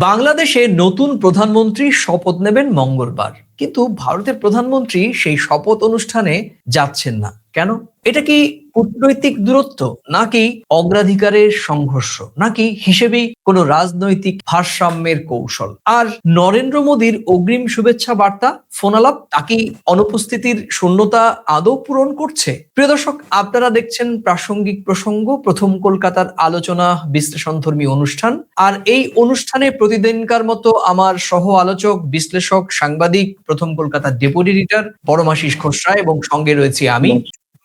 বাংলাদেশে নতুন প্রধানমন্ত্রী শপথ নেবেন মঙ্গলবার। কিন্তু ভারতের প্রধানমন্ত্রী সেই শপথ অনুষ্ঠানে যাচ্ছেন না। কেন? এটা কি কূটনৈতিক দূরত্ব? নাকি অগ্রাধিকারের সংঘর্ষ? নাকি হিসেবেই কোনো রাজনৈতিক ভারসাম্যের কৌশল? আর নরেন্দ্র মোদীর অগ্রিম শুভেচ্ছা বার্তা, ফোনালাপ তাকে অনুপস্থিতির শূন্যতা আদৌ পূরণ করছে? প্রিয় দর্শক, আপনারা দেখছেন প্রাসঙ্গিক প্রসঙ্গ, প্রথম কলকাতার আলোচনা, বিশ্লেষণধর্মী অনুষ্ঠান। আর এই অনুষ্ঠানে প্রতিদিনকার মতো আমার সহ আলোচক বিশ্লেষক, সাংবাদিক, প্রথম কলকাতার ডেপুটি এডিটর পরমাশিস খোসরা এবং সঙ্গে রয়েছে আমি।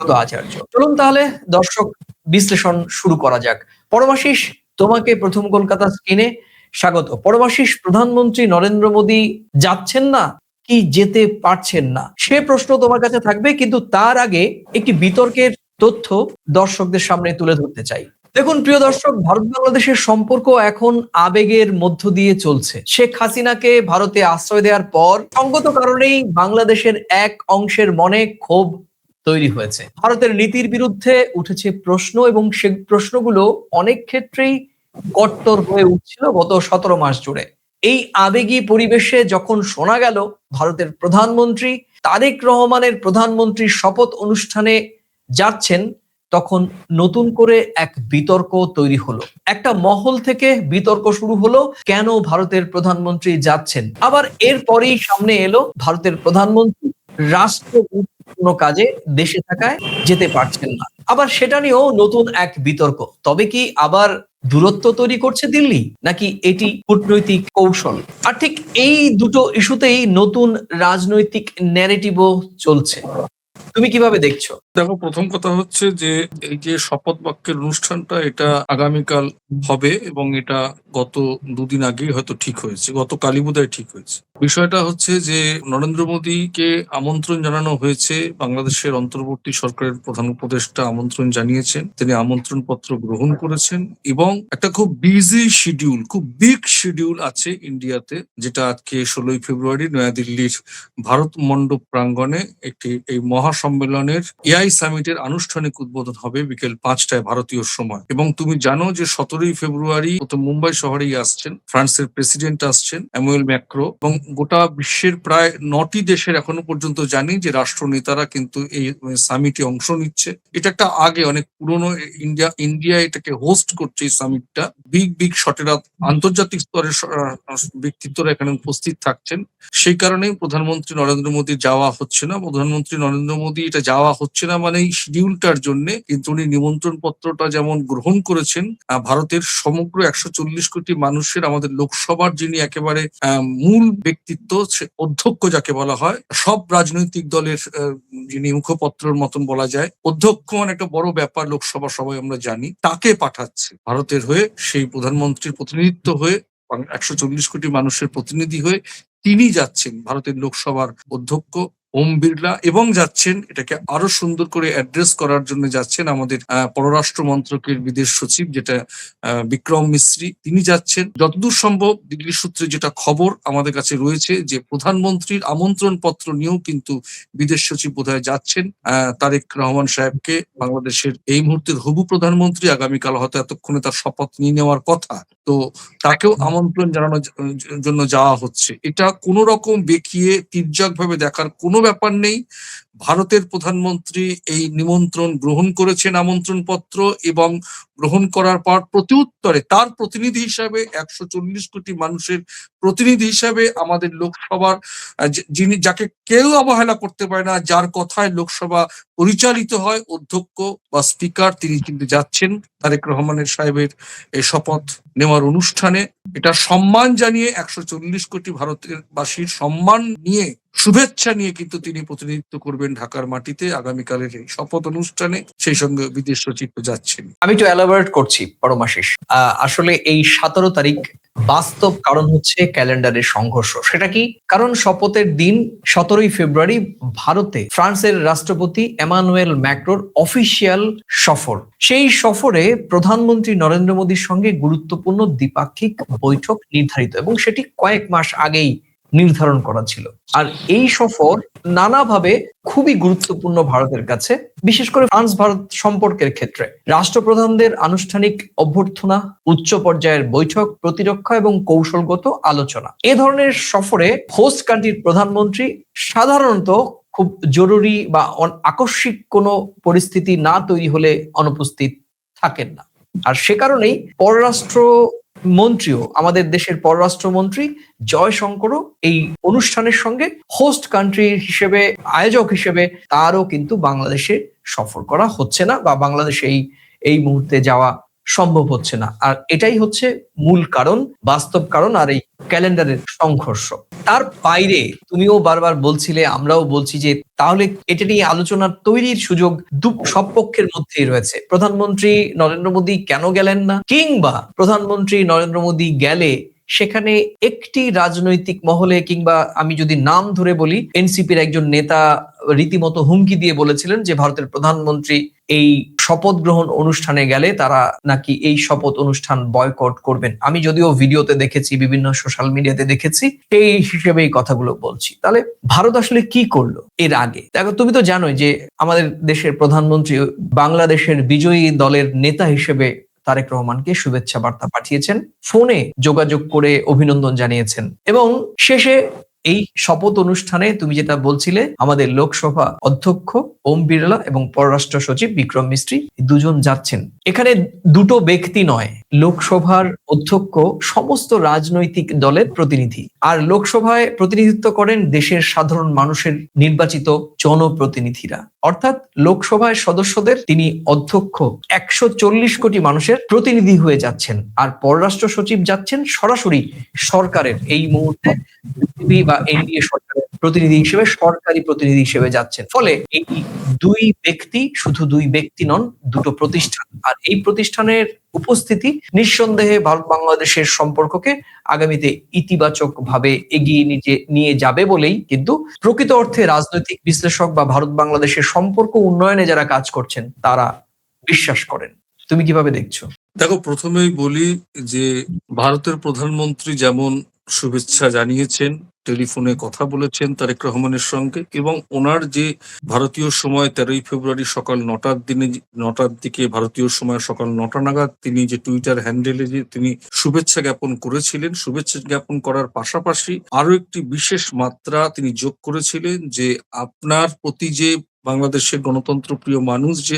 আচার্য। চলুন তাহলে দর্শক বিশ্লেষণ শুরু করা যাক। পরমাশিস, তোমাকে প্রথম কলকাতা স্ক্রিনে স্বাগত। পরমাশিস, প্রধানমন্ত্রী নরেন্দ্র মোদী যাচ্ছেন না? কি যেতে পারছেন না? সে প্রশ্ন তোমার কাছে থাকবে, কিন্তু তার আগে একটি বিতর্কের তথ্য দর্শকদের সামনে তুলে ধরতে চাই। দেখুন, প্রিয় দর্শক, ভারত বাংলাদেশের সম্পর্ক এখন আবেগের মধ্য দিয়ে চলছে। শেখ হাসিনাকে ভারতে আশ্রয় দেওয়ার পর সঙ্গত কারণেই বাংলাদেশের এক অংশের মনে ক্ষোভ তৈরি হয়েছে। ভারতের নীতির বিরুদ্ধে উঠেছে প্রশ্ন এবং সে প্রশ্নগুলো অনেক ক্ষেত্রেই কট্টর হয়ে উঠছিল গত সতেরো মাস জুড়ে। এই আবেগী পরিবেশে যখন শোনা গেল ভারতের প্রধানমন্ত্রী তারেক রহমানের প্রধানমন্ত্রীর শপথ অনুষ্ঠানে যাচ্ছেন, তখন নতুন করে এক বিতর্ক তৈরি হলো। একটা মহল থেকে বিতর্ক শুরু হলো, কেন ভারতের প্রধানমন্ত্রী যাচ্ছেন? আবার এরপরেই সামনে এলো ভারতের প্রধানমন্ত্রী রাষ্ট্র গুরুত্বপূর্ণ কাজে দেশে থাকায় যেতে পারছেন না। আবার সেটা নিয়েও নতুন এক বিতর্ক। তবে কি আবার দূরত্ব তৈরি করছে দিল্লি? নাকি এটি কূটনৈতিক কৌশল? আর ঠিক এই দুটো ইস্যুতেই নতুন রাজনৈতিক ন্যারেটিভও চলছে। তুমি কীভাবে দেখছ? দেখো, প্রথম কথা হচ্ছে যে এই যে শপথ বাক্যের অনুষ্ঠানটা, এটা আগামীকাল হবে এবং এটা গত দুদিন আগেই হয়তো ঠিক হয়েছে, গত কালী বোধহয় ঠিক হয়েছে। বিষয়টা হচ্ছে যে নরেন্দ্র মোদীকে আমন্ত্রণ জানানো হয়েছে, বাংলাদেশের অন্তর্বর্তী সরকারের প্রধান উপদেষ্টা আমন্ত্রণ জানিয়েছেন, তিনি আমন্ত্রণ পত্র গ্রহণ করেছেন এবং একটা খুব বিজি শিডিউল খুব বিগ শিডিউল আছে ইন্ডিয়াতে যেটা আজকে ষোলোই ফেব্রুয়ারি নয়াদিল্লির ভারত মণ্ডপ প্রাঙ্গণে একটি, এই মহাসম্মেলনের এআই সামিটের আনুষ্ঠানিক উদ্বোধন হবে বিকেল পাঁচটায় ভারতীয় সময়। এবং তুমি জানো যে সতেরোই ফেব্রুয়ারি তো মুম্বাই শহরেই আসছেন, ফ্রান্সের প্রেসিডেন্ট আসছেন এমুয়েল ম্যাক্রো। এবং গোটা বিশ্বের প্রায় নটি দেশের এখনও পর্যন্ত জানি যে রাষ্ট্র নেতারা কিন্তু এই সামিটে অংশ নিচ্ছে। এটা একটা আগে অনেক পুরনো ইন্ডিয়া ইন্ডিয়া এটাকে হোস্ট করছে এই সামিটটা। বিগ বিগ শটেরা আন্তর্জাতিক স্তরের ব্যক্তিত্বরা এখানে উপস্থিত থাকছেন। সেই কারণেই প্রধানমন্ত্রী নরেন্দ্র মোদী যাওয়া হচ্ছে না। প্রধানমন্ত্রী নরেন্দ্র মোদী এটা যাওয়া হচ্ছে না মানে শিডিউলটার জন্য, কিন্তু উনি নিমন্ত্রণ পত্রটা যেমন গ্রহণ করেছেন ভারতের সমগ্র একশো চল্লিশ কোটি মানুষের, আমাদের লোকসভার যিনি একেবারে মূল ব্যক্তিত্ব অধ্যক্ষ যাকে বলা হয়, সব রাজনৈতিক দলের যিনি মুখপত্রের মতন বলা যায়, অধ্যক্ষ মানে একটা বড় ব্যাপার লোকসভা সবাই আমরা জানি, তাকে পাঠাচ্ছে। ভারতের হয়ে সেই প্রধানমন্ত্রীর প্রতিনিধিত্ব হয়ে, একশো চল্লিশ কোটি মানুষের প্রতিনিধি হয়ে তিনি যাচ্ছেন, ভারতের লোকসভার অধ্যক্ষ। ওম বিড়লা এবং যাচ্ছেন, এটাকে আরও সুন্দর করে অ্যাড্রেস করার জন্য যাচ্ছেন আমাদের পররাষ্ট্র মন্ত্রকের বিদেশ সচিব যেটা বিক্রম মিশ্রি তিনি যাচ্ছেন। যতদূর সম্ভব দিল্লি সূত্রে যেটা খবর আমাদের কাছে রয়েছে যে প্রধানমন্ত্রীর আমন্ত্রণ পত্র নিয়েও কিন্তু বিদেশ সচিব বোধহয় যাচ্ছেন। তারেক রহমান সাহেবকে বাংলাদেশের এই মুহূর্তের হবু প্রধানমন্ত্রী আগামীকাল হয়তো এতক্ষণে তার শপথ নিয়ে নেওয়ার কথা। তো তাকেও আমন্ত্রণ জানানোর জন্য যাওয়া হচ্ছে। এটা কোনো রকম বেঁকিয়ে তির্যক ভাবে দেখার কোনো ব্যাপার নেই। ভারতের প্রধানমন্ত্রী এই নিমন্ত্রণ গ্রহণ করেছেন আমন্ত্রণ পত্র এবং গ্রহণ করার পর প্রতিউত্তরে তার প্রতিনিধি হিসাবে একশো চল্লিশ কোটি মানুষের প্রতিনিধি হিসাবে আমাদের লোকসভার যিনি, যাকে কেউ অবহেলা করতে পারে না, যার কথায় লোকসভা পরিচালিত হয়, অধ্যক্ষ বা স্পিকার তিনি কিন্তু যাচ্ছেন তারেক রহমানের সাহেবের এই শপথ নেওয়ার অনুষ্ঠানে। এটা সম্মান জানিয়ে একশো চল্লিশ কোটি ভারতের বাসীর সম্মান নিয়ে শুভেচ্ছা নিয়ে কিন্তু তিনি প্রতিনিধিত্ব করবেন ঢাকার মাটিতে আগামীকালের এই শপথ অনুষ্ঠানে। সেই সঙ্গে বিদেশ সচিব যাচ্ছেন। আমি একটু এলাবোরেট করছি পরমাশিস আসলে এই সতেরো তারিখ বাস্তব কারণ হচ্ছে ক্যালেন্ডারের সংঘর্ষ। সেটা কি? কারণ শপথের দিন সতেরোই ফেব্রুয়ারি ভারতে ফ্রান্সের রাষ্ট্রপতি এমানুয়েল ম্যাক্রোর অফিসিয়াল সফর। সেই সফরে প্রধানমন্ত্রী নরেন্দ্র মোদীর সঙ্গে গুরুত্বপূর্ণ দ্বিপাক্ষিক বৈঠক নির্ধারিত এবং সেটি কয়েক মাস আগেই নির্ধারণ করা ছিল। আর এই সফর নানাভাবে খুবই গুরুত্বপূর্ণ ভারতের কাছে, বিশেষ করে ফ্রান্স ভারত সম্পর্কের ক্ষেত্রে। রাষ্ট্রপ্রধানদের আনুষ্ঠানিক অভ্যর্থনা, উচ্চ পর্যায়ের বৈঠক, প্রতিরক্ষা এবং কৌশলগত আলোচনা। এ ধরনের সফরে হোস্ট কান্ট্রির প্রধানমন্ত্রী সাধারণত খুব জরুরি বা আকস্মিক কোনো পরিস্থিতি না তৈরি হলে অনুপস্থিত থাকেন না। আর সে কারণেই পররাষ্ট্র মন্ত্রীও আমাদের দেশের পররাষ্ট্রমন্ত্রী জয়শঙ্করও এই অনুষ্ঠানের সঙ্গে হোস্ট কান্ট্রি হিসেবে, আয়োজক হিসেবে তারও কিন্তু বাংলাদেশে সফর করা হচ্ছে না বা বাংলাদেশে এই এই মুহূর্তে যাওয়া সম্ভব হচ্ছে না। আর এটাই হচ্ছে মূল কারণ, বাস্তব কারণ আর এই ক্যালেন্ডারের সংঘর্ষ। তার বাইরে তুমিও বারবার বলছিলে, আমরাও বলছি যে তাহলে এটা নিয়ে আলোচনার তৈরির সুযোগ সব পক্ষের মধ্যেই রয়েছে। প্রধানমন্ত্রী নরেন্দ্র মোদী কেন গেলেন না? কিংবা প্রধানমন্ত্রী নরেন্দ্র মোদী গেলে সেখানে একটি রাজনৈতিক মহলে কিংবা আমি যদি নাম ধরে বলি, এনসিপির একজন নেতা রীতিমতো হুমকি দিয়ে বলেছিলেন যে ভারতের প্রধানমন্ত্রী এই শপথ গ্রহণ অনুষ্ঠানে গেলে তারা নাকি এই শপথ অনুষ্ঠান বয়কট করবেন। আমি যদিও ভিডিওতে দেখেছি, বিভিন্ন সোশ্যাল মিডিয়াতে দেখেছি, সেই হিসেবে এই কথাগুলো বলছি। তাহলে ভারত আসলে কি করল এর আগে? দেখো, তুমি তো জানোই যে আমাদের দেশের প্রধানমন্ত্রী বাংলাদেশের বিজয়ী দলের নেতা হিসেবে তারেক রহমানকে শুভেচ্ছা বার্তা পাঠিয়েছেন। ফোনে যোগাযোগ করে অভিনন্দন জানিয়েছেন। এবং শেষে এই শপথ অনুষ্ঠানে তুমি যেটা বলছিলে, আমাদের লোকসভা অধ্যক্ষ ওম বিড়লা এবং পররাষ্ট্র সচিব বিক্রম মিস্ত্রি দুজন যাচ্ছেন। এখানে দুটো ব্যক্তি নয়, লোকসভার অধ্যক্ষ, সমস্ত রাজনৈতিক দলের প্রতিনিধি। আর লোকসভায় প্রতিনিধিত্ব করেন দেশের সাধারণ মানুষের নির্বাচিত জনপ্রতিনিধিরা। অর্থাৎ লোকসভায় সদস্যদের তিনি অধ্যক্ষ একশো চল্লিশ কোটি মানুষের প্রতিনিধি হয়ে যাচ্ছেন। আর পররাষ্ট্র সচিব যাচ্ছেন সরাসরি সরকারের। এই মুহূর্তে বিজেপি বা এনডিএ সরকারের প্রতিনিধি হিসেবে, সরকারি প্রতিনিধি হিসেবে যাচ্ছেন। ফলে এই দুই ব্যক্তি শুধু দুই ব্যক্তি নন, দুটো প্রতিষ্ঠান। আর এই প্রতিষ্ঠানের উপস্থিতি নিঃসন্দেহে ভারত বাংলাদেশের সম্পর্ককে আগামীতে ইতিবাচক ভাবে এগিয়ে নিয়ে- নিয়ে যাবে বলেই কিন্তু প্রকৃত অর্থে রাজনৈতিক বিশ্লেষক বা ভারত বাংলাদেশের সম্পর্ক উন্নয়নে যারা কাজ করছেন, তারা বিশ্বাস করেন। তুমি কীভাবে দেখছ? দেখো, প্রথমেই বলি যে, ভারতের প্রধানমন্ত্রী যেমন শুভেচ্ছা জানিয়েছেন, টেলিফোনে কথা বলেছেন তারেক রহমানের সঙ্গে এবং ওনার যে ভারতীয় সময় তেরোই ফেব্রুয়ারি সকাল নটার দিনে নটার দিকে ভারতীয় সময় সকাল নটা নাগাদ তিনি যে টুইটার হ্যান্ডেলে যে তিনি শুভেচ্ছা জ্ঞাপন করেছিলেন, শুভেচ্ছা জ্ঞাপন করার পাশাপাশি আরও একটি বিশেষ মাত্রা তিনি যোগ করেছিলেন যে আপনার প্রতি যে বাংলাদেশের গণতন্ত্র প্রিয় মানুষ যে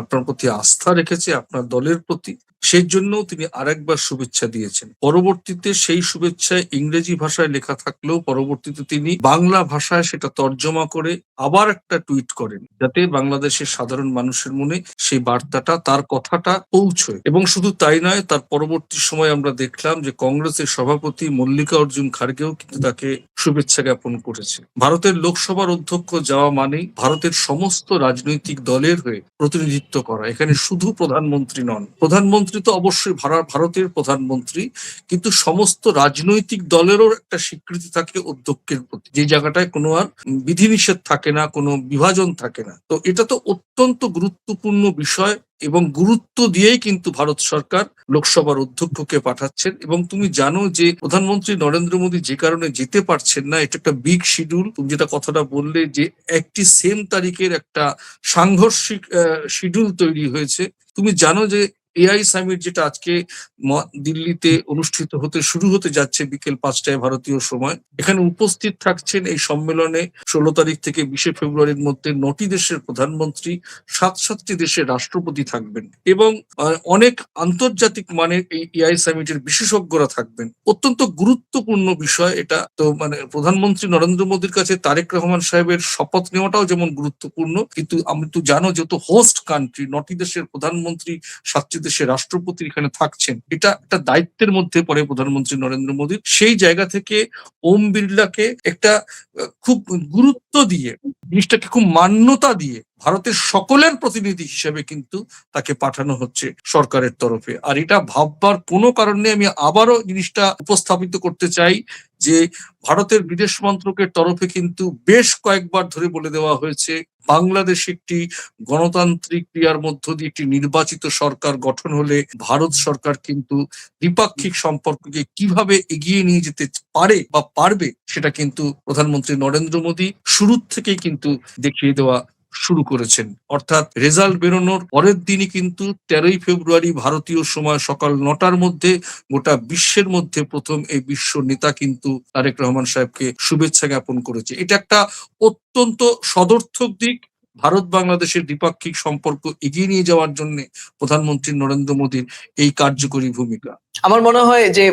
আপনার প্রতি আস্থা রেখেছে, আপনার দলের প্রতি সেই জন্য তিনি আরেকবার শুভেচ্ছা দিয়েছেন। পরবর্তীতে সেই শুভেচ্ছায় ইংরেজি ভাষায় লেখা থাকলেও পরবর্তীতে তিনি বাংলা ভাষায় সেটা তর্জমা করে আবার একটা টুইট করেন, যাতে বাংলাদেশের সাধারণ মানুষের মনে সেই বার্তাটা, তার কথাটা পৌঁছয়। এবং শুধু তাই নয়, তার পরবর্তী সময় আমরা দেখলাম যে কংগ্রেসের সভাপতি মল্লিকা অর্জুন খার্গেও কিন্তু তাকে শুভেচ্ছা জ্ঞাপন করেছে। ভারতের লোকসভার অধ্যক্ষ যাওয়া মানেই ভারতের সমস্ত রাজনৈতিক দলের হয়ে প্রতিনিধিত্ব করা। এখানে শুধু প্রধানমন্ত্রী নন, প্রধানমন্ত্রী তো অবশ্যই ভারতের প্রধানমন্ত্রী, কিন্তু সমস্ত রাজনৈতিক দলেরও একটা স্বীকৃতি থাকে অধ্যক্ষের প্রতি। যে জায়গাটায় কোনো আর বিধিনিষেধ থাকে না, কোনো বিভাজন থাকে না। তো এটা তো অত্যন্ত গুরুত্বপূর্ণ বিষয় এবং গুরুত্ব দিয়েই কিন্তু ভারত সরকার লোকসভার অধ্যক্ষকে পাঠাচ্ছেন। এবং তুমি জানো যে প্রধানমন্ত্রী নরেন্দ্র মোদী যে কারণে যেতে পারছেন না, এটা একটা বিগ শিডিউল তুমি যেটা কথাটা বললে যে একটি সেম তারিখের একটা সাংঘর্ষিক শিডিউল তৈরি হয়েছে। তুমি জানো যে এআই সামিট যেটা আজকে দিল্লিতে অনুষ্ঠিত হতে শুরু হতে যাচ্ছে বিকেল পাঁচটায় ভারতীয় সময়। এখানে উপস্থিত থাকছেন এই সম্মেলনে ষোলো তারিখ থেকে বিশে ফেব্রুয়ারির মধ্যে নটি দেশের প্রধানমন্ত্রী, সাত সাতটি দেশের রাষ্ট্রপতি থাকবেন এবং অনেক আন্তর্জাতিক মানের এই এআই সামিটের বিশেষজ্ঞরা থাকবেন। অত্যন্ত গুরুত্বপূর্ণ বিষয় এটা। তো মানে প্রধানমন্ত্রী নরেন্দ্র মোদীর কাছে তারেক রহমান সাহেবের শপথ নেওয়াটাও যেমন গুরুত্বপূর্ণ, কিন্তু আমি তো জানো যেহেতু হোস্ট কান্ট্রি নটি দেশের প্রধানমন্ত্রী, সাতটি দেশের রাষ্ট্রপতি এখানে থাকছেন, এটা একটা দায়িত্বের মধ্যে পরে প্রধানমন্ত্রী নরেন্দ্র মোদীর সেই জায়গা থেকে ওম বিড়লাকে একটা খুব গুরুত্ব দিয়ে, জিনিসটাকে খুব মান্যতা দিয়ে ভারতের সকলের প্রতিনিধি হিসেবে কিন্তু তাকে পাঠানো হচ্ছে সরকারের তরফে। আর এটা ভাববার কোনো কারণে আমি আবারও জিনিসটা উপস্থাপিত করতে চাই যে ভারতের বিদেশ মন্ত্রকের তরফে কিন্তু বেশ কয়েকবার ধরে বলে দেওয়া হয়েছে, বাংলাদেশ একটি গণতান্ত্রিক ক্রিয়ার মধ্য দিয়ে একটি নির্বাচিত সরকার গঠন হলে ভারত সরকার কিন্তু দ্বিপাক্ষিক সম্পর্ককে কীভাবে এগিয়ে নিয়ে যেতে পারে বা পারবে, সেটা কিন্তু প্রধানমন্ত্রী নরেন্দ্র মোদী শুরুর থেকেই কিন্তু দেখিয়ে দেওয়া শুরু করেছেন। অর্থাৎ রেজাল্ট বেরোনোর পরের দিনই কিন্তু তেরোই ফেব্রুয়ারি ভারতীয় সময় সকাল নটার মধ্যে গোটা বিশ্বের মধ্যে প্রথম এই বিশ্ব নেতা কিন্তু তারেক রহমান সাহেবকে শুভেচ্ছা জ্ঞাপন করেছে। এটা একটা অত্যন্ত সদর্থক দিক। ভারত বাংলাদেশের দ্বিপাক্ষিক সম্পর্ক এগিয়ে নিয়ে যাওয়ার জন্য প্রধানমন্ত্রী নরেন্দ্র মোদীর এই কার্যকরী ভূমিকা। আমার মনে হয় যে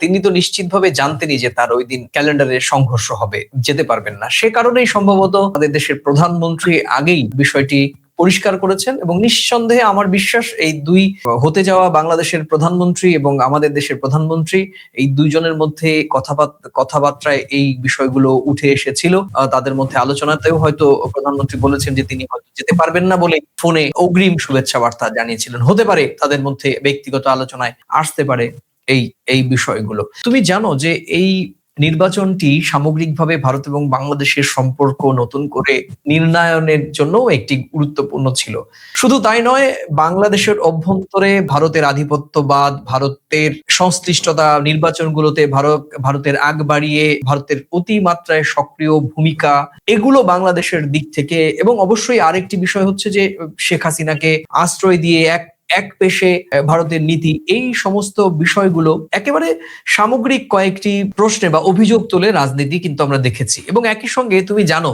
তিনি তো নিশ্চিতভাবে জানতেনই যে তার ওই দিন ক্যালেন্ডারে সংঘর্ষ হবে, যেতে পারবেন না। সে কারণেই সম্ভবত আমাদের দেশের প্রধানমন্ত্রী আগেই বিষয়টি পরিষ্কার করেছেন এবং নিঃসন্দেহে আমার বিশ্বাস এই দুই হতে যাওয়া বাংলাদেশের প্রধানমন্ত্রী এবং আমাদের দেশের প্রধানমন্ত্রী এই দুইজনের মধ্যে কথাবার্তা কথাবার্তায় এই বিষয়গুলো উঠে এসেছিল। তাদের মধ্যে আলোচনাতেও হয়তো প্রধানমন্ত্রী বলেছেন যে তিনি হয়তো যেতে পারবেন না বলে ফোনে অগ্রিম শুভেচ্ছা বার্তা জানিয়েছিলেন। হতে পারে তাদের মধ্যে ব্যক্তিগত আলোচনায় আসতে পারে এই এই বিষয়গুলো। তুমি জানো যে এই নির্বাচনটি সামগ্রিকভাবে ভারত এবং বাংলাদেশের সম্পর্ক নতুন করে নির্ণায়নের জন্য একটি গুরুত্বপূর্ণ ছিল। শুধু তাই নয়, বাংলাদেশের অভ্যন্তরে ভারতের আধিপত্যবাদ, ভারতের সংশ্লিষ্টতা, নির্বাচনগুলোতে ভারত, ভারতের আগ বাড়িয়ে ভারতের অতিমাত্রায় সক্রিয় ভূমিকা, এগুলো বাংলাদেশের দিক থেকে এবং অবশ্যই আরেকটি বিষয় হচ্ছে যে শেখ হাসিনাকে আশ্রয় দিয়ে এক এক পেশে ভারতের নীতি, এই সমস্ত বিষয়গুলো একেবারে সামগ্রিক কয়েকটি প্রশ্নে বা অভিযোগ তুলে রাজনীতি কিন্তু আমরা দেখেছি। এবং একই সঙ্গে তুমি জানো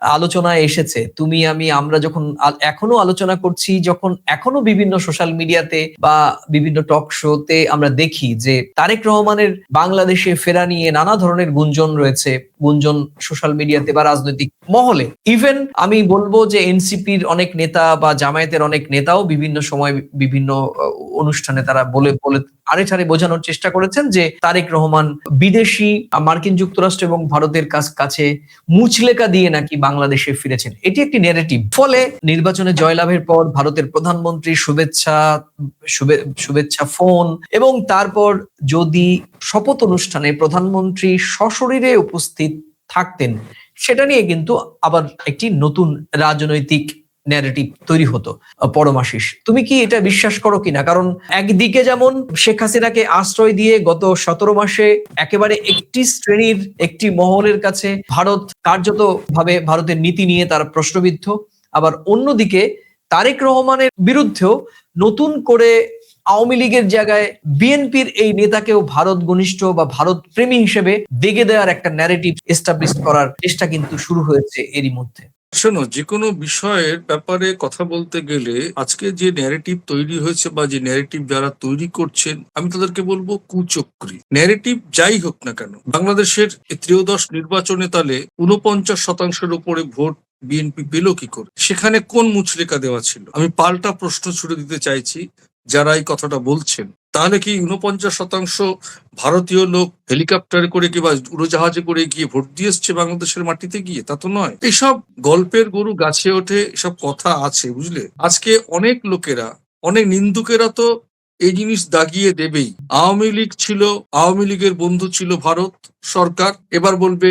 আলোচনায় এসেছে। তুমি, আমি, আমরা যখন এখনও আলোচনা করছি, যখন এখনও বিভিন্ন সোশ্যাল মিডিয়াতে বা বিভিন্ন টক শোতে আমরা দেখি যে তারেক রহমানের বাংলাদেশে ফেরা নিয়ে নানা ধরনের গুঞ্জন রয়েছে, গুঞ্জন সোশ্যাল মিডিয়াতে বা রাজনৈতিক মহলে। ইভেন আমি বলব যে এনসিপির অনেক নেতা বা জামায়াতের অনেক নেতাও বিভিন্ন সময় বিভিন্ন অনুষ্ঠানে তারা বলে বলে আড়ে ছাড়ে বোঝানোর চেষ্টা করেছেন যে তারেক রহমান বিদেশি মার্কিন যুক্তরাষ্ট্র এবং ভারতের কাছে মুচলেকা দিয়ে নাকি বাংলাদেশে ফিরেছেন। এটি একটি নেগেটিভ ফলে নির্বাচনে জয়লাভের পর ভারতের প্রধানমন্ত্রী শুভেচ্ছা শুভেচ্ছা ফোন এবং তারপর যদি শপথ অনুষ্ঠানে প্রধানমন্ত্রী সশরীরে উপস্থিত থাকতেন, সেটা নিয়ে কিন্তু আবার একটি নতুন রাজনৈতিক ন্যারেটিভ তৈরি হতো পরমাশিস। তুমি কি এটা বিশ্বাস করো কিনা? কারণ একদিকে যেমন শেখ হাসিনাকে আশ্রয় দিয়ে গত সতেরো মাসে একেবারে একটি শ্রেণির একটি মহলের কাছে ভারত কার্যত ভাবে ভারতের নীতি নিয়ে তার প্রশ্নবিদ্ধ, আবার অন্যদিকে তারেক রহমানের বিরুদ্ধেও নতুন করে আওয়ামী লীগের জায়গায় বিএনপির এই নেতাকেও ভারত ঘনিষ্ঠ বা ভারত প্রেমী হিসেবে দেগে দেওয়ার একটা ন্যারেটিভ এস্টাবলিশ করার চেষ্টা কিন্তু শুরু হয়েছে এরই মধ্যে। শোনো যে কোনো বিষয়ের ব্যাপারে কথা বলতে গেলে আজকে যে ন্যারেটিভ তৈরি হয়েছে বা যে ন্যারেটিভ যারা তৈরি করছেন, আমি তাদেরকে বলব কুচক্রি। ন্যারেটিভ যাই হোক না কেন, বাংলাদেশের ত্রয়োদশ নির্বাচনে তালে উনপঞ্চাশ শতাংশের উপরে ভোট বিএনপি পেল কি করে? সেখানে কোন মুচলেকা দেওয়া ছিল? আমি পাল্টা প্রশ্ন ছুড়ে দিতে চাইছি, যারা এই কথাটা বলছেন। তাহলে কি উনপঞ্চাশ শতাংশ ভারতীয় লোক হেলিকপ্টারে করে কিংবা উড়োজাহাজে করে গিয়ে ভোট দিয়ে এসছে বাংলাদেশের মাটিতে গিয়ে? তা তো নয়। এসব গল্পের গরু গাছে ওঠে, এসব কথা আছে, বুঝলে? আজকে অনেক লোকেরা, অনেক নিন্দুকেরা তো এই জিনিস দাগিয়ে দেবেই। আওয়ামী লীগ ছিল, আওয়ামী লীগের বন্ধু ছিল ভারত সরকার, এবার বলবে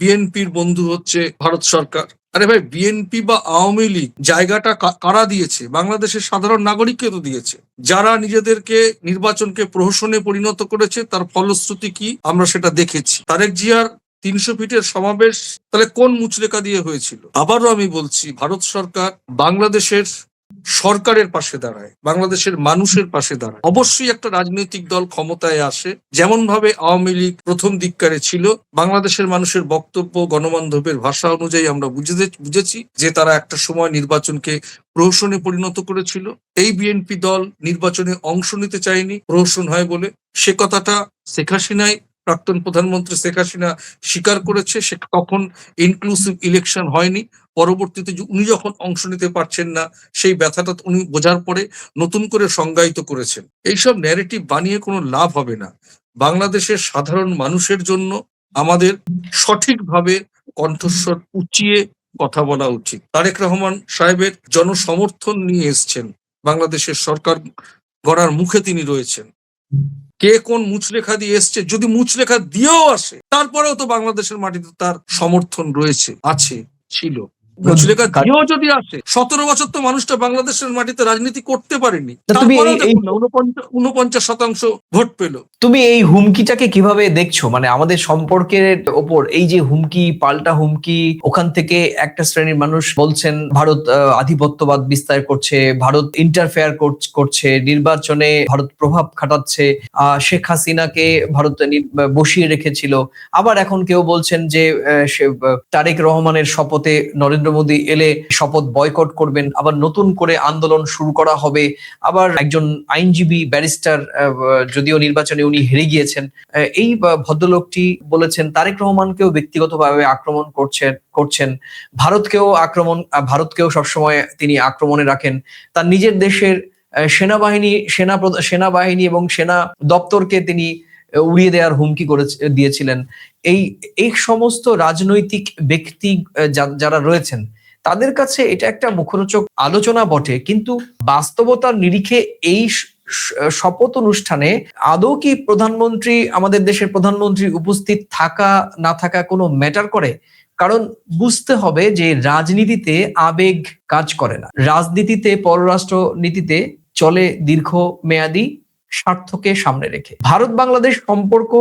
বিএনপির বন্ধু হচ্ছে ভারত সরকার। আরে ভাই বিএনপি বা আওয়ামী লীগ জায়গাটা কারা দিয়েছে? বাংলাদেশের সাধারণ নাগরিককে তো দিয়েছে। যারা নিজেদেরকে, নির্বাচনকে প্রহসনে পরিণত করেছে, তার ফলশ্রুতি কি? আমরা সেটা দেখেছি। তারেক জিয়ার তিনশো ফিটের সমাবেশ তাহলে কোন মুচলেকা দিয়ে হয়েছিল? আবারও আমি বলছি, ভারত সরকার বাংলাদেশের সরকারের পাশে দাঁড়ায়, বাংলাদেশের মানুষের পাশে দাঁড়ায়। অবশ্যই একটা রাজনৈতিক দল ক্ষমতায় আসে যেমন ভাবে আওয়ামী লীগ প্রথম দিককারে ছিল, বাংলাদেশের মানুষের বক্তব্য, গণমাধ্যমের ভাষা অনুযায়ী আমরা বুঝে বুঝেছি যে তারা একটা সময় নির্বাচনকে প্রহসনে পরিণত করেছিল। এই বিএনপি দল নির্বাচনে অংশ নিতে চায়নি, প্রহসন হয় বলে। সে কথাটা শেখ হাসিনাই প্রাক্তন প্রধানমন্ত্রী শেখ হাসিনা স্বীকার করেছে, সে তখন ইনক্লুসিভ ইলেকশন হয়নি। পরবর্তীতে উনি যখন অংশ নিতে পারছেন না, সেই ব্যথাটা উনি বোঝার পরে নতুন করে সংজ্ঞায়িত করেছেন। এইসব ন্যারেটিভ বানিয়ে কোনো লাভ হবে না। বাংলাদেশের সাধারণ মানুষের জন্য আমাদের সঠিকভাবে কণ্ঠস্বর উঁচিয়ে কথা বলা উচিত। তারেক রহমান সাহেবের জনসমর্থন নিয়ে এসছেন। বাংলাদেশের সরকার গড়ার মুখে তিনি রয়েছেন। কে কোন মুচলেখা দিয়ে এসছে? যদি মুচলেখা দিয়েও আসে, তারপরেও তো বাংলাদেশের মাটিতে তার সমর্থন রয়েছে, আছে, ছিল। যদি আসে সতেরো বছর তো মানুষটা বাংলাদেশের মাটিতে রাজনীতি করতে পারেনি। ঊনপঞ্চাশ শতাংশ ভোট পেল। তুমি এই হুমকিটাকে কীভাবে দেখছ? মানে আমাদের সম্পর্কের ওপর এই যে হুমকি পাল্টা হুমকি ওখান থেকে একটা শ্রেণির মানুষ বলছেন ভারত আধিপত্যবাদ বিস্তার করছে ভারত ইন্টারফেয়ার করছে নির্বাচনে ভারত প্রভাব খাটাচ্ছে আহ, শেখ হাসিনাকে ভারত বসিয়ে রেখেছিল। আবার এখন কেউ বলছেন যে তারেক রহমানের শপথে নরেন্দ্র মোদী এলে শপথ বয়কট করবেন, আবার নতুন করে আন্দোলন শুরু করা হবে, আবার একজন আইনজীবী ব্যারিস্টার যদিও নির্বাচনে উনি হেরে গিয়েছেন। এই ভদ্রলোকটি বলেছেন, তারেক রহমানকেও ব্যক্তিগতভাবে আক্রমণ করছেন করছেন। ভারতকেও আক্রমণ ভারতকেও সবসময় তিনি আক্রমণে রাখেন। তার নিজের দেশের সেনাবাহিনী সেনা সেনাবাহিনী এবং সেনা দপ্তরকে তিনি উড়িয়ে দেওয়ার হুমকি করে দিয়েছিলেন। এই এই সমস্ত রাজনৈতিক ব্যক্তি যারা রয়েছেন, তাদের কাছে এটা একটা মুখরোচক আলোচনা বটে। কিন্তু বাস্তবতার নিরিখে এই শপথ অনুষ্ঠানে আদৌ কি প্রধানমন্ত্রী, আমাদের দেশের প্রধানমন্ত্রী উপস্থিত থাকা, না থাকা কোনো ম্যাটার করে? কারণ বুঝতে হবে যে রাজনীতিতে আবেগ কাজ করে না। রাজনীতিতে পররাষ্ট্র নীতিতে চলে দীর্ঘ মেয়াদী স্বার্থকে সামনে রেখে। ভারত বাংলাদেশ সম্পর্ক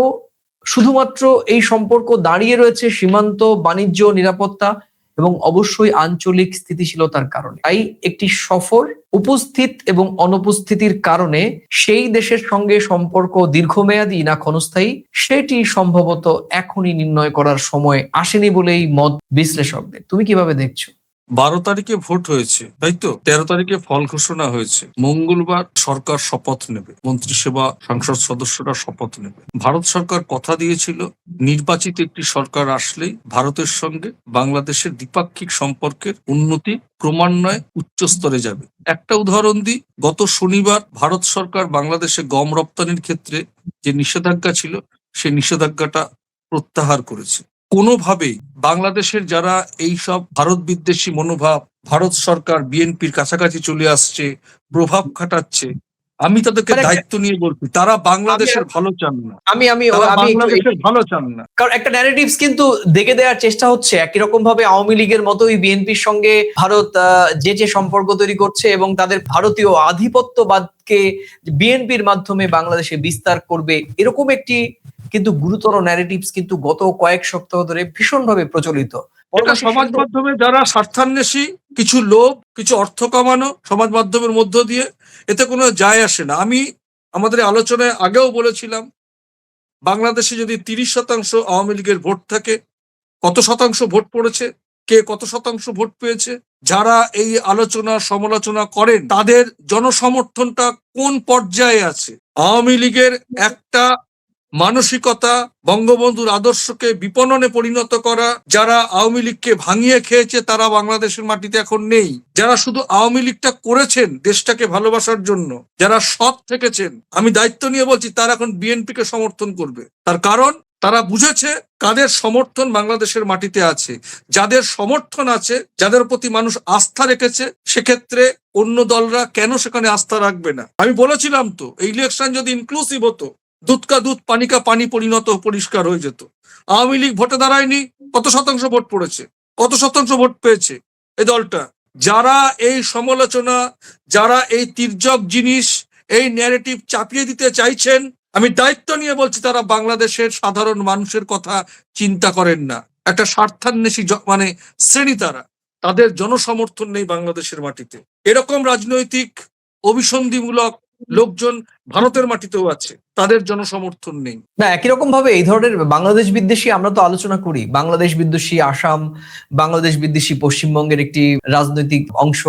শুধুমাত্র এই সম্পর্ক দাঁড়িয়ে রয়েছে সীমান্ত, বাণিজ্য, নিরাপত্তা এবং অবশ্যই আঞ্চলিক স্থিতিশীলতার কারণে। তাই একটি সফর উপস্থিত এবং অনুপস্থিতির কারণে সেই দেশের সঙ্গে সম্পর্ক দীর্ঘমেয়াদী না ক্ষণস্থায়ী, সেটি সম্ভবত এখনই নির্ণয় করার সময় আসেনি বলেই মত বিশ্লেষকদের। তুমি কীভাবে দেখছ? বারো তারিখে ভোট হয়েছে, তাই তো? তেরো তারিখে ফল ঘোষণা হয়েছে। মঙ্গলবার সরকার শপথ নেবে, মন্ত্রিসভা, সংসদ সদস্যরা শপথ নেবে। ভারত সরকার কথা দিয়েছিল, নির্বাচিত একটি সরকার আসলেই ভারতের সঙ্গে বাংলাদেশের দ্বিপাক্ষিক সম্পর্কের উন্নতি ক্রমান্বয়ে উচ্চ স্তরে যাবে। একটা উদাহরণ দিই, গত শনিবার ভারত সরকার বাংলাদেশে গম রপ্তানির ক্ষেত্রে যে নিষেধাজ্ঞা ছিল সেই নিষেধাজ্ঞাটা প্রত্যাহার করেছে। কোনোভাবেই বাংলাদেশের যারা এই সব ভারত বিদ্বেষী মনোভাব ভারত সরকার বিএনপির কাছাকাছি চলে আসছে প্রভাব খাটাচ্ছে আমি তাদেরকে দায়িত্ব নিয়ে বলছি তারা বাংলাদেশের ভালো চান না। আমি আমি বাংলাদেশের ভালো চান না। কারণ একটা ন্যারেটিভস কিন্তু দেখে দেওয়ার চেষ্টা হচ্ছে একই রকম ভাবে আওয়ামী লীগের মতোই বিএনপির সঙ্গে ভারত যে যে সম্পর্ক তৈরি করছে এবং তাদের ভারতীয় আধিপত্যবাদকে বিএনপির মাধ্যমে বাংলাদেশে বিস্তার করবে এরকম একটি কিন্তু গুরুতর ন্যারেটিভস কিন্তু গত কয়েক সপ্তাহ ধরে ভীষণভাবে প্রচলিত। এটা সমাজ মাধ্যমে যারা স্বার্থান্বেষী কিছু লোভ কিছু অর্থ কামানো সমাজ মাধ্যমের মধ্য দিয়ে এতে কোনো যায় আসে না। আমি আমাদের আলোচনায় আগেও বলেছিলাম বাংলাদেশে যদি তিরিশ শতাংশ আওয়ামী লীগের ভোট থাকে কত শতাংশ ভোট পড়েছে কে কত শতাংশ ভোট পেয়েছে যারা এই আলোচনা সমালোচনা করেন তাদের জনসমর্থনটা কোন পর্যায়ে আছে? আওয়ামী লীগের একটা মানসিকতা, বঙ্গবন্ধুর আদর্শকে বিপণনে পরিণত করা, যারা আওয়ামী লীগকে ভাঙিয়ে খেয়েছে, তারা বাংলাদেশের মাটিতে এখন নেই। যারা শুধু আওয়ামী লীগটা করেছেন দেশটাকে ভালোবাসার জন্য, যারা সৎ থেকেছেন, আমি দায়িত্ব নিয়ে বলছি, তারা এখন বিএনপিকে সমর্থন করবে। তার কারণ, তারা বুঝেছে কাদের সমর্থন বাংলাদেশের মাটিতে আছে। যাদের সমর্থন আছে, যাদের প্রতি মানুষ আস্থা রেখেছে, সেক্ষেত্রে অন্য দলরা কেন সেখানে আস্থা রাখবে না? আমি বলেছিলাম তো, এই ইলেকশন যদি ইনক্লুসিভ হতো দুধ কা দুধ, পানি কা পানি পরিণত পরিষ্কার হয়ে যেত। আওয়ামী লীগ ভোটে দাঁড়ায়নি, কত শতাংশ ভোট পড়েছে? কত শতাংশ ভোট পেয়েছে? এই দলটা, যারা এই সমালোচনা, যারা এই তির্যক জিনিস, এই ন্যারেটিভ চাপিয়ে দিতে চাইছেন, আমি দায়িত্ব নিয়ে বলছি, তারা বাংলাদেশের সাধারণ মানুষের কথা চিন্তা করেন না। একটা স্বার্থান্বেষী মানে শ্রেণি তারা। তাদের জনসমর্থন নেই বাংলাদেশের মাটিতে। এরকম রাজনৈতিক অভিসন্ধিমূলক লোকজন ভারতের মাটিতেও আছে তাদের জনসমর্থন নেই। না একই রকম ভাবে এই ধরনের বাংলাদেশ বিদ্বেষী আমরা তো আলোচনা করি। বাংলাদেশ বিদ্বেষী আসাম বাংলাদেশ বিদ্বেষী পশ্চিমবঙ্গের একটি রাজনৈতিক অংশ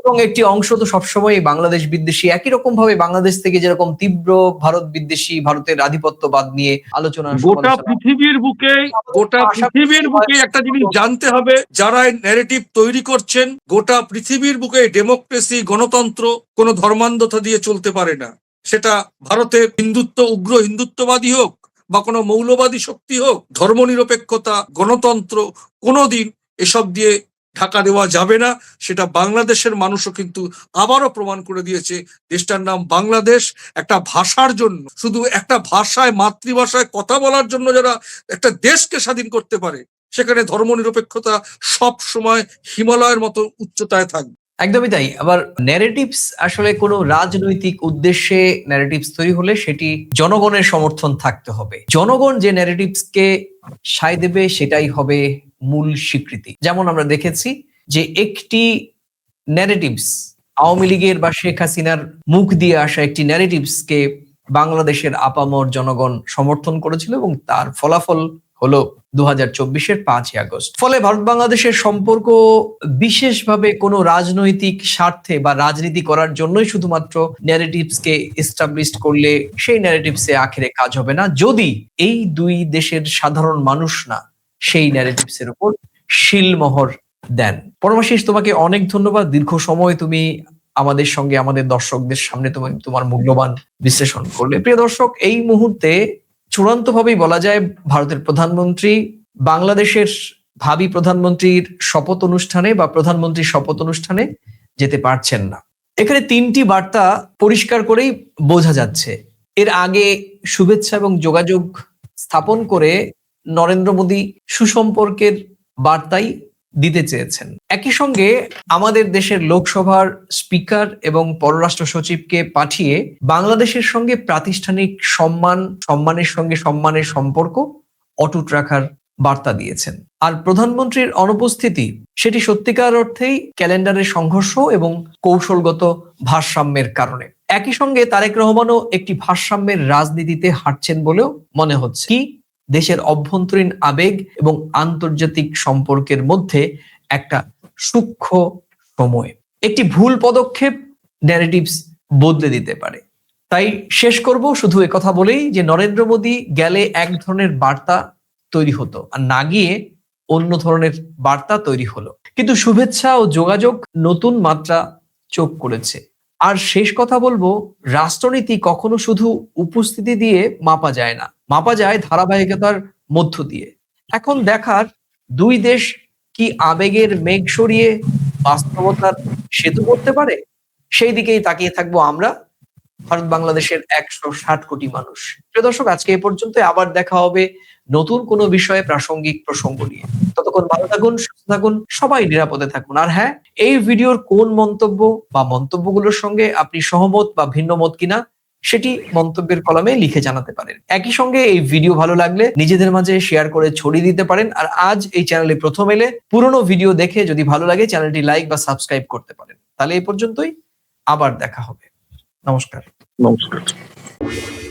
এবং একটি অংশ তো সবসময় বাংলাদেশ বিদ্বেষী। একই রকম ভাবে বাংলাদেশ থেকে যেরকম তীব্র ভারত বিদ্বেষী ভারতের আধিপত্যবাদ নিয়ে আলোচনা গোটা পৃথিবীর বুকে গোটা পৃথিবীর বুকে একটা জিনিস জানতে হবে যারা ন্যারেটিভ তৈরি করছেন গোটা পৃথিবীর বুকে ডেমোক্রেসি গণতন্ত্র কোনো ধর্মান্ধতা দিয়ে চলতে পারে না। সেটা ভারতে হিন্দুত্ব, উগ্র হিন্দুত্ববাদী হোক বা কোনো মৌলবাদী শক্তি হোক, ধর্মনিরপেক্ষতা, গণতন্ত্র, কোনোদিন এসব দিয়ে ঢাকা দেওয়া যাবে না। সেটা বাংলাদেশের মানুষও কিন্তু আবারও প্রমাণ করে দিয়েছে। দেশটার নাম বাংলাদেশ, একটা ভাষার জন্য। শুধু একটা ভাষায়, মাতৃভাষায় কথা বলার জন্য যারা একটা দেশকে স্বাধীন করতে পারে, সেখানে ধর্মনিরপেক্ষতা সব সময় হিমালয়ের মতো উচ্চতায় থাকবে। একদমই তাই। আবার ন্যারেটিভস আসলে কোনো রাজনৈতিক উদ্দেশ্যে ন্যারেটিভস তৈরি হলে সেটি জনগণের সমর্থন থাকতে হবে। জনগণ যে ন্যারেটিভসকে সায় দেবে সেটাই হবে মূল স্বীকৃতি। যেমন আমরা দেখেছি যে একটি ন্যারেটিভস আওয়ামী লীগের বা শেখ হাসিনার মুখ দিয়ে আসা একটি ন্যারেটিভসকে বাংলাদেশের আপামর জনগণ সমর্থন করেছিল এবং তার ফলাফল হলো দু হাজার চব্বিশের পাঁচই আগস্ট। ফলে ভারত বাংলাদেশের সম্পর্ক বিশেষভাবে কোনো রাজনৈতিক স্বার্থে বা রাজনীতি করার জন্যই শুধুমাত্র ন্যারেটিভসকে এস্টাবলিশ করলে সেই ন্যারেটিভসে আখেরে কাজ হবে না। যদি এই দুই দেশের সাধারণ মানুষ না সেই ন্যারেটিভসের উপর শিলমোহর দেন। পরমাশিস তোমাকে অনেক ধন্যবাদ। দীর্ঘ সময় তুমি আমাদের সঙ্গে, আমাদের দর্শকদের সামনে তুমি তোমার মূল্যবান বিশ্লেষণ করলে। প্রিয় দর্শক, এই মুহূর্তে চূড়ান্তভাবেই বলা যায় ভারতের প্রধানমন্ত্রী, বাংলাদেশের ভাবি প্রধানমন্ত্রীর শপথ অনুষ্ঠানে বা প্রধানমন্ত্রীর শপথ অনুষ্ঠানে যেতে পারছেন না। এখানে তিনটি বার্তা পরিষ্কার করেই বোঝা যাচ্ছে। এর আগে শুভেচ্ছা এবং যোগাযোগ স্থাপন করে নরেন্দ্র মোদী সুসম্পর্কের বার্তাই দিতে চেয়েছেন। একই সঙ্গে আমাদের দেশের লোকসভার স্পিকার এবং পররাষ্ট্র সচিবকে পাঠিয়ে বাংলাদেশের সঙ্গে প্রাতিষ্ঠানিক সম্মান, সম্মানের সঙ্গে সম্মানের সম্পর্ক অটুট রাখার বার্তা দিয়েছেন। আর প্রধানমন্ত্রীর অনুপস্থিতি, সেটি সত্যিকার অর্থেই ক্যালেন্ডারের সংঘর্ষ এবং কৌশলগত ভারসাম্যের কারণে। একই সঙ্গে তারেক রহমানও একটি ভারসাম্যের রাজনীতিতে হাঁটছেন বলেও মনে হচ্ছে। কি দেশের অভ্যন্তরীণ আবেগ এবং আন্তর্জাতিক সম্পর্কের মধ্যে একটা সূক্ষ্ম সময়। একটি ভুল পদক্ষেপ ন্যারেটিভস বদলে দিতে পারে। তাই শেষ করব, শুধু কথা বলেই যে নরেন্দ্র মোদী গেলে এক ধরনের বার্তা তৈরি হতো আর না গিয়ে অন্য ধরনের বার্তা তৈরি হলো। কিন্তু শুভেচ্ছা ও যোগাযোগ নতুন মাত্রা চোখ করেছে। আর শেষ কথা বলব, রাষ্ট্রনীতি কখনো শুধু উপস্থিতি দিয়ে মাপা যায় না। মাপা যায় ধারাবাহিকতার মধ্য দিয়ে। এখন দেখার দুই দেশ কি আবেগের মেঘ সরিয়ে বাস্তবতার সেতু করতে পারে? সেই দিকেই তাকিয়ে থাকব আমরা। ভারত বাংলাদেশের একশো ষাট কোটি মানুষ। প্রিয় দর্শক, আজকে এ পর্যন্ত আবার দেখা হবে নতুন কোনো বিষয়ে প্রাসঙ্গিক প্রসঙ্গ নিয়ে। ততক্ষণ ভালো থাকুন, সুস্থ থাকুন, সবাই নিরাপদে থাকুন। আর হ্যাঁ এই ভিডিওর কোন মন্তব্য বা মন্তব্যগুলোর সঙ্গে আপনি সহমত বা ভিন্ন মত কিনা, সেটি মন্তব্যের কলমে লিখে জানাতে পারেন। একই সঙ্গে এই ভিডিও ভালো লাগলে নিজেদের মাঝে শেয়ার করে ছড়িয়ে দিতে পারেন। আর আজ এই চ্যানেলে প্রথম এলে পুরনো ভিডিও দেখে যদি ভালো লাগে, চ্যানেলটি লাইক বা সাবস্ক্রাইব করতে পারেন। তাহলে এই পর্যন্তই। আবার দেখা হবে। vamos ver vamos Namaskar.